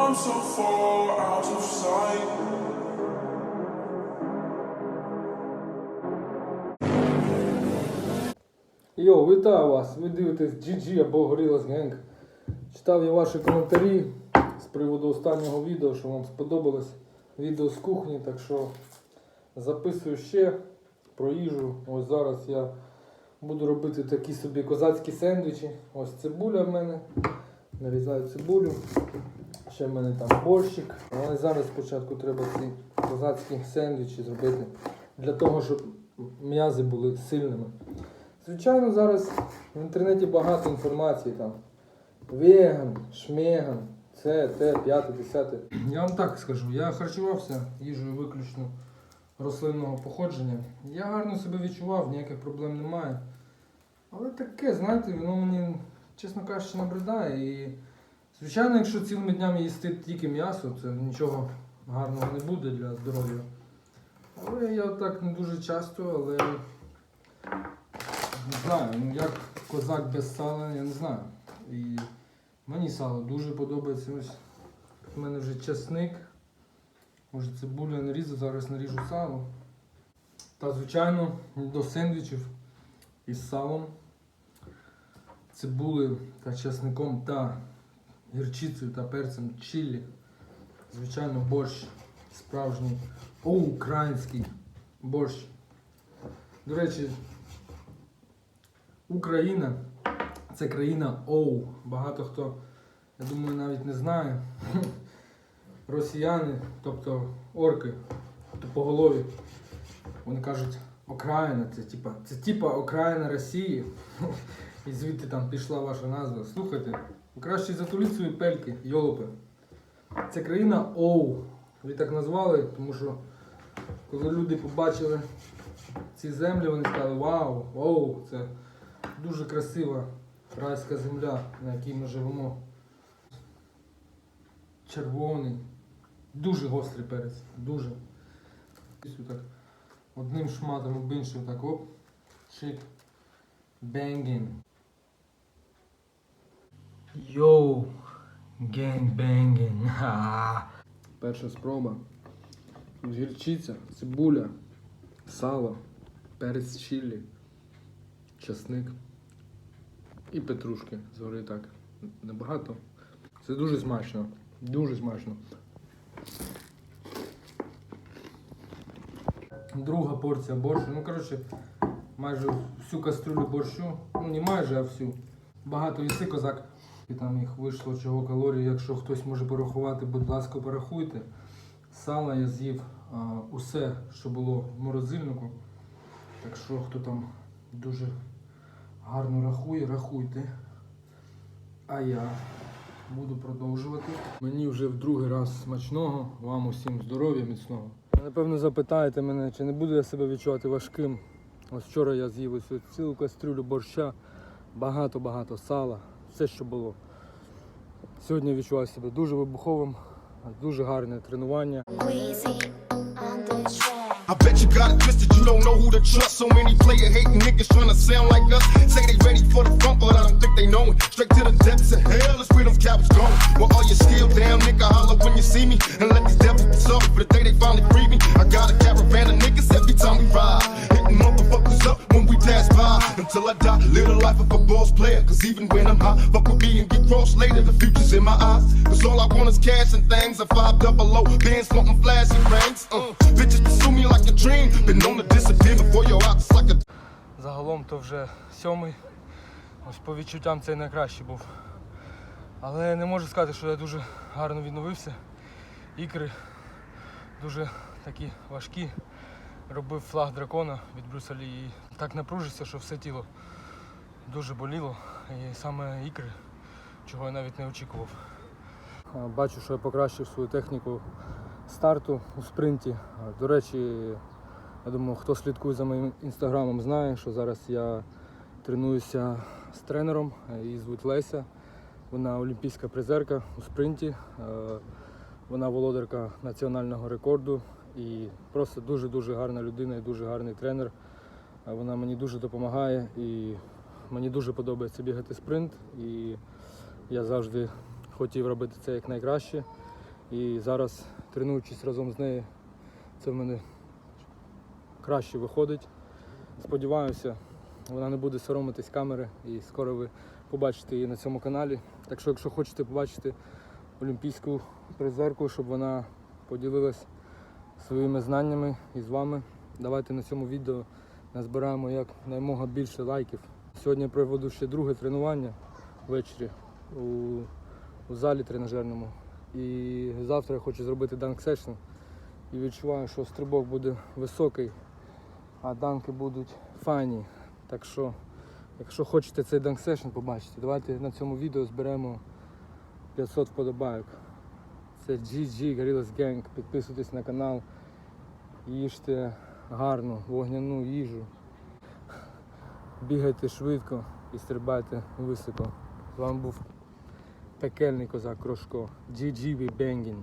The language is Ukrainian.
I'm so far out of sight. Йо, вітаю вас! Ви дивитесь GG або Gorillaz Gang. Читав я ваші коментарі з приводу останнього відео, що вам сподобалось. Відео з кухні, так що записую ще про їжу. Ось зараз я буду робити такі собі козацькі сендвічі. Ось цибуля в мене. Нарізаю цибулю. Ще в мене там борщик. Але зараз спочатку треба ці козацькі сендвічі зробити для того, щоб м'язи були сильними. Звичайно, зараз в інтернеті багато інформації там. Веган, шмеган, це, те, п'яте, десяте. Я вам так скажу, я харчувався їжею виключно рослинного походження. Я гарно себе відчував, ніяких проблем немає. Але таке, знаєте, воно мені, чесно кажучи, набридає. І, звичайно, якщо цілими днями їсти тільки м'ясо, це нічого гарного не буде для здоров'я. Але я так не дуже часто, але не знаю, ну як козак без сала, я не знаю. І мені сало дуже подобається. Ось у мене вже часник. Може цибулю я нарізав, зараз наріжу сало. Та звичайно до сендвічів із салом, цибулею та часником та гірчицею та перцем чилі. Звичайно, борщ справжній український борщ. До речі, Україна це країна Оу. Багато хто, я думаю, навіть не знає. Росіяни, тобто орки, тупоголові, вони кажуть, Окраїна, це типа, це типа Окраїна Росії. І звідти там пішла ваша назва. Слухайте, краще затуліть свої пельки, йолопи. Це країна Оу. Ви так назвали, тому що коли люди побачили ці землі, вони сказали, вау, оу, це дуже красива райська земля, на якій ми живемо. Червоний, дуже гострий перець, дуже. Так одним шматом об іншим так оп, чик, бенгін. Йоу, генг-бенгін. Перша спроба. Гірчиця, цибуля, сало, перець чилі, часник і петрушки згори так. Небагато. Це дуже смачно. Дуже смачно. Друга порція борщу. Ну, коротше, майже всю кастрюлю борщу. Ну, не майже, а всю. Багато їси козак. І там їх вийшло чого калорій. Якщо хтось може порахувати, будь ласка, порахуйте. Сала я з'їв усе, що було в морозильнику. Так що, хто там дуже гарно рахує, рахуйте. А я буду продовжувати. Мені вже в другий раз смачного, вам усім здоров'я, міцного. Напевно, запитаєте мене, чи не буду я себе відчувати важким. Ось вчора я з'їв ось цілу кастрюлю борща, багато-багато сала, все, що було. Сьогодні я відчуваю себе дуже вибуховим, дуже гарне тренування. I bet you got it twisted, you don't know who to trust. So many player hating niggas trying to sound like us. Say they ready for the front, but I don't think they know it. Straight to the depths of hell, that's where them cowards going. Well, all your skill down, nigga, holler when you see me. And let these Until I die, live the life of a boss player. Cause even when I'm high, fuck with me and get crossed later. The future's in my eyes. Cause all I want is cash and things. A five double O, bands wanting flashy rings. Uh, bitches pursue me like a dream. Been known to disappear before your eyes, like a Загалом то вже сьомий. Ось по відчуттям це найкращий був. Але не можу сказати, що я дуже гарно відновився. Ікри дуже такі важкі. Робив флаг дракона від Брюса і так напружився, що все тіло дуже боліло. І саме ікри, чого я навіть не очікував. Бачу, що я покращив свою техніку старту у спринті. До речі, я думаю, хто слідкує за моїм інстаграмом, знає, що зараз я тренуюся з тренером, її звуть Леся. Вона олімпійська призерка у спринті. Вона володарка національного рекорду і просто дуже-дуже гарна людина і дуже гарний тренер. Вона мені дуже допомагає і мені дуже подобається бігати спринт. І я завжди хотів робити це як найкраще. І зараз, тренуючись разом з нею, це в мене краще виходить. Сподіваюся, вона не буде соромитись камери і скоро ви побачите її на цьому каналі. Так що, якщо хочете побачити олімпійську призерку, щоб вона поділилась своїми знаннями із вами, давайте на цьому відео назбираємо як наймога більше лайків. Сьогодні я проведу ще друге тренування ввечері у, у залі тренажерному. І завтра я хочу зробити данк сешн. І відчуваю, що стрибок буде високий, а данки будуть файні. Так що, якщо хочете цей данк сешн побачити, давайте на цьому відео зберемо 500 вподобайок. Це GG Gorillas Gang. Підписуйтесь на канал, їжте гарну вогняну їжу. Бігайте швидко і стрибайте високо. З вами був пекельний козак Крошко. GG banging.